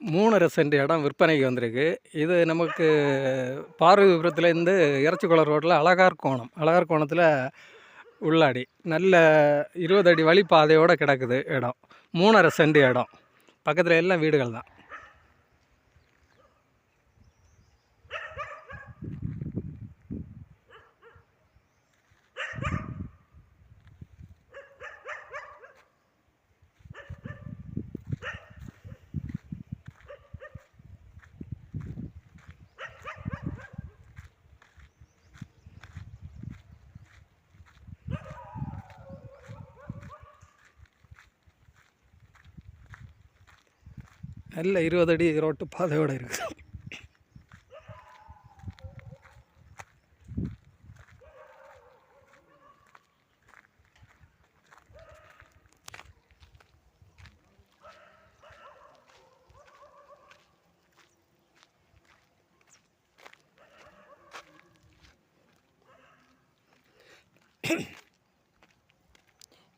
மூணரை send இடம் விற்பனைக்கு வந்திருக்கு. இது நமக்கு பார்வைபுரத்துலேருந்து இறச்சிக்குளம் ரோட்டில் அழகார் கோணம். அழகார் கோணத்தில் உள்ளாடி. நல்ல இருபது அடி வழி பாதையோடு கிடக்குது இடம். மூணரை சென்ட் இடம். பக்கத்தில் எல்லாம் வீடுகள் தான் நல்ல இருபது அடி ரோட்டு பாதையோடு இருக்குது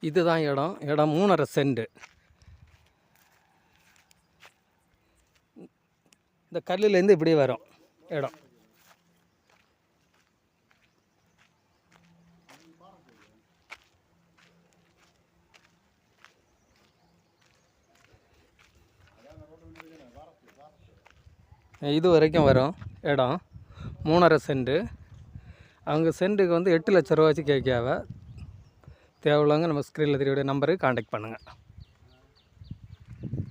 இதுதான் இடம். இடம் மூணரை சென்ட். இந்த கல்லுலேருந்து இப்படி வரும் இடம். இது வரைக்கும் வரும் இடம். மூணரை சென்ட் அவங்க சென்ட்டுக்கு வந்து எட்டு லட்ச ரூபா வச்சு கேட்காவ தேவையில்லாங்க. நம்ம ஸ்க்ரீனில் தெரியக்கூடிய நம்பருக்கு காண்டாக்ட் பண்ணுங்கள்